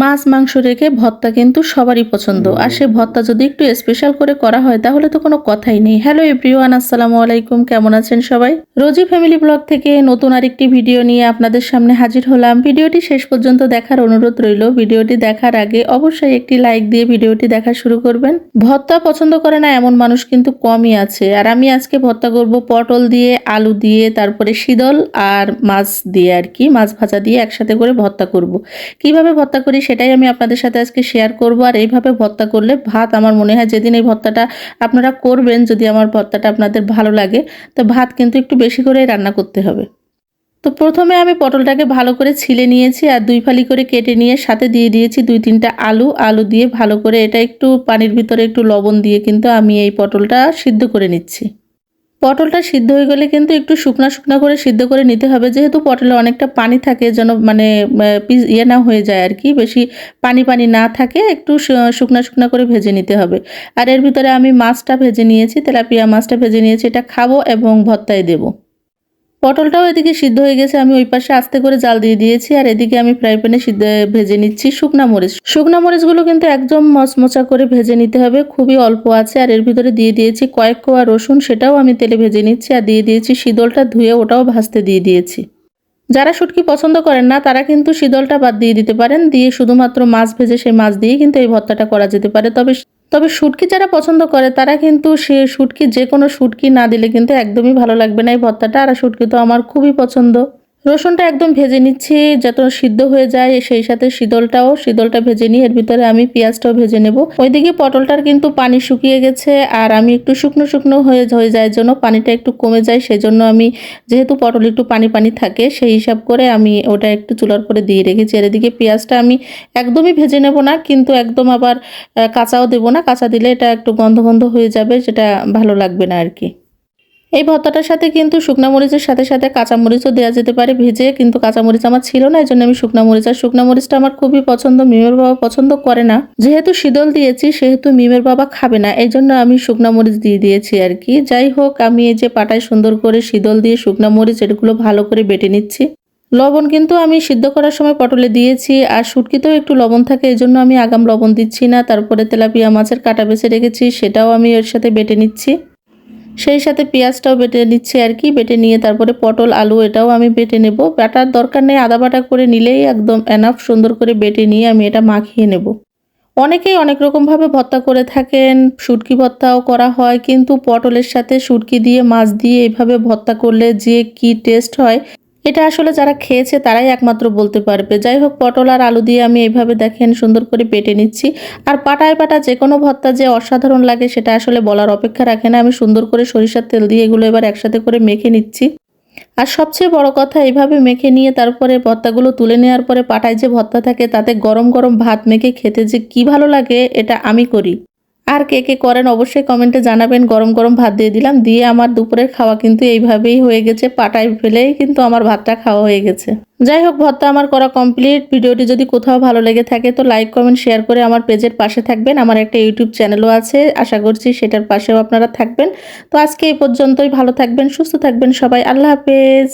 মাছ মাংস রেখে ভত্তা কিন্তু সবারই পছন্দ। আর সে ভত্তা যদি একটু স্পেশাল করে করা হয় তাহলে তো কোনো কথাই নেই। হ্যালো এভরিওয়ান আসসালামু আলাইকুম। কেমন আছেন সবাই? রোজি ফ্যামিলি ব্লগ থেকে নতুন আরেকটি ভিডিও নিয়ে আপনাদের সামনে হাজির হলাম। ভিডিওটি শেষ পর্যন্ত দেখার অনুরোধ রইল। ভিডিওটি দেখার আগে অবশ্যই একটি লাইক দিয়ে ভিডিওটি দেখা শুরু করবেন। ভত্তা পছন্দ করে না এমন মানুষ কিন্তু কমই আছে। আর আমি আজকে ভত্তা করব পটল দিয়ে আলু দিয়ে তারপরে শীতল আর মাছ দিয়ে আর কি। মাছ ভাজা দিয়ে একসাথে করে ভত্তা করব। কীভাবে ভত্তা করি সেটাই আমি আপনাদের সাথে আজকে শেয়ার করব। আর এইভাবে ভর্তা করলে ভাত আমার মনে হয় যেদিন এই ভর্তাটা আপনারা করবেন, যদি আমার ভর্তাটা আপনাদের ভালো লাগে, তো ভাত কিন্তু একটু বেশি করেই রান্না করতে হবে। তো প্রথমে আমি পটলটাকে ভালো করে ছিলে নিয়েছি আর দুই ফালি করে কেটে নিয়ে সাথে দিয়ে দিয়েছি দুই তিনটা আলু। আলু দিয়ে ভালো করে এটা একটু পানির ভিতরে একটু লবণ দিয়ে কিন্তু আমি এই পটলটা সিদ্ধ করে নিচ্ছি। পটলটা সিদ্ধ হয়ে গেলে কিন্তু একটু শুকনা শুকনা করে সিদ্ধ করে নিতে হবে। যেহেতু পটলে অনেকটা পানি থাকে, যেন মানে পিস- ইয়ে না হয়ে যায় আর কি, বেশি পানি পানি না থাকে, একটু শুকনা শুকনা করে ভেজে নিতে হবে। আর এর ভিতরে আমি মাছটা ভেজে নিয়েছি, তেলাপিয়া মাছটা ভেজে নিয়েছি, এটা খাব এবং ভত্তায় দেবো। পটলটাও এদিকে সিদ্ধ হয়ে গেছে, আমি ওই পাশে আস্তে করে জাল দিয়ে দিয়েছি, আর এদিকে আমি ফ্রাই প্যানে সিদ্ধ ভেজে নিচ্ছি শুকনা মরিচ। শুকনা মরিচগুলো কিন্তু একদম মচমচা করে ভেজে নিতে হবে, খুবই অল্প আছে, আর এর ভিতরে দিয়ে দিয়েছি কয়েক কোয়া রসুন, সেটাও আমি তেলে ভেজে নিচ্ছি, আর দিয়ে দিয়েছি শীতলটা ধুয়ে ওটাও ভাজতে দিয়ে দিয়েছি। যারা শুটকি পছন্দ করেন না, তারা কিন্তু শীতলটা বাদ দিয়ে দিতে পারেন, দিয়ে শুধুমাত্র মাছ ভেজে সেই মাছ দিয়ে কিন্তু এই ভর্তাটা করা যেতে পারে, তবে তবে শুটকি যারা পছন্দ করে, তারা কিন্তু সে শুটকি, যে কোনো শুটকি না দিলে কিন্তু একদমই ভালো লাগবে না এই ভর্তাটা। আর শুটকি তো আমার খুবই পছন্দ। রসুনটা একদম ভেজে নিচ্ছি, যত সিদ্ধ হয়ে যায় সেই সাথে শীতলটাও, শীতলটা ভেজে নিই এর ভিতরে আমি পেঁয়াজটাও ভেজে নেব। ওইদিকে পটলটার কিন্তু পানি শুকিয়ে গেছে আর আমি একটু শুকনো শুকনো হয়ে হয়ে যায় জন্য পানিটা একটু কমে যায়, সেজন্য আমি যেহেতু পটল একটু পানি পানি থাকে সেই হিসাব করে আমি ওটা একটু চুলার করে দিয়ে রেখেছি। আর এদিকে পেঁয়াজটা আমি একদমই ভেজে নেব না, কিন্তু একদম আবার কাঁচাও দেবো না, কাঁচা দিলে এটা একটু গন্ধ গন্ধ হয়ে যাবে, সেটা ভালো লাগবে না আর কি। এই ভর্তাটার সাথে কিন্তু শুকনা মরিচের সাথে সাথে কাঁচা মরিচও দেওয়া যেতে পারে, ভেজে কিন্তু কাঁচা মরিচ আমার ছিল না এই জন্য আমি শুকনা মরিচ, আর শুকনা মরিচটা আমার খুবই পছন্দ, মিমের বাবা পছন্দ করে না। যেহেতু শীতল দিয়েছি, সেহেতু মিমের বাবা খাবে না এই জন্য আমি শুকনা মরিচ দিয়ে দিয়েছি আর কি। যাই হোক, আমি এই যে পাটায় সুন্দর করে শীতল দিয়ে শুকনা মরিচ, এগুলো ভালো করে বেটে নিচ্ছি। লবণ কিন্তু আমি সিদ্ধ করার সময় পটলে দিয়েছি, আর শুটকিতেও একটু লবণ থাকে এই জন্য আমি আগাম লবণ দিচ্ছি না, তারপরে তেলাপিয়া মাছের কাটা বেছে রেখেছি, সেটাও আমি এর সাথে বেটে নিচ্ছি। সেই সাথে পেঁয়াজটাও বেটে নিচ্ছি আর কি, বেটে নিয়ে তারপরে পটল, আলু এটাও আমি বেটে নেব। বাটার দরকার নেই, আদা বাটা করে নিলেই একদম এনাফ সুন্দর করে বেটে নিয়ে আমি এটা মাখিয়ে নেব। অনেকেই অনেক রকমভাবে ভর্তা করে থাকেন, শুটকি ভর্তাও করা হয়, কিন্তু পটলের সাথে শুটকি দিয়ে, মাছ দিয়ে এভাবে ভর্তা করলে যে কি টেস্ট হয় এটা আসলে যারা খেয়েছে তারাই একমাত্র বলতে পারবে। যাই হোক পটল আর আলু দিয়ে আমি এইভাবে দেখেন সুন্দর করে পেটে নিচ্ছি। আর পাটায় পাটা যে কোনো ভর্তা যে অসাধারণ লাগে সেটা আসলে বলার অপেক্ষা রাখে না। আমি সুন্দর করে সরিষার তেল দিয়ে এগুলো এবার একসাথে করে মেখে নিচ্ছি। আর সবচেয়ে বড় কথা এইভাবে মেখে নিয়ে তারপরে ভর্তাগুলো তুলে নেওয়ার পরে পাটায় যে ভর্তা থাকে তাতে গরম গরম ভাত মেখে খেতে যে কি ভালো লাগে, এটা আমি করি। আর কে কে করেন অবশ্যই কমেন্টে জানাবেন। গরম গরম ভাত দিয়ে দিলাম। দিয়ে আমার দুপুরের খাওয়া কিন্তু এইভাবেই হয়ে গেছে। পাটায় ফেলেই কিন্তু আমার ভাতটা খাওয়া হয়ে গেছে। যাই হোক, ভর্তা আমার করা কমপ্লিট। ভিডিওটি যদি কোথাও ভালো লেগে থাকে তো লাইক, কমেন্ট, শেয়ার করে আমার পেজের পাশে থাকবেন। আমার একটা ইউটিউব চ্যানেলও আছে। আশা করছি সেটার পাশেও আপনারা থাকবেন। তো আজকে এই পর্যন্তই। ভালো থাকবেন, সুস্থ থাকবেন সবাই। আল্লাহ হাফেজ।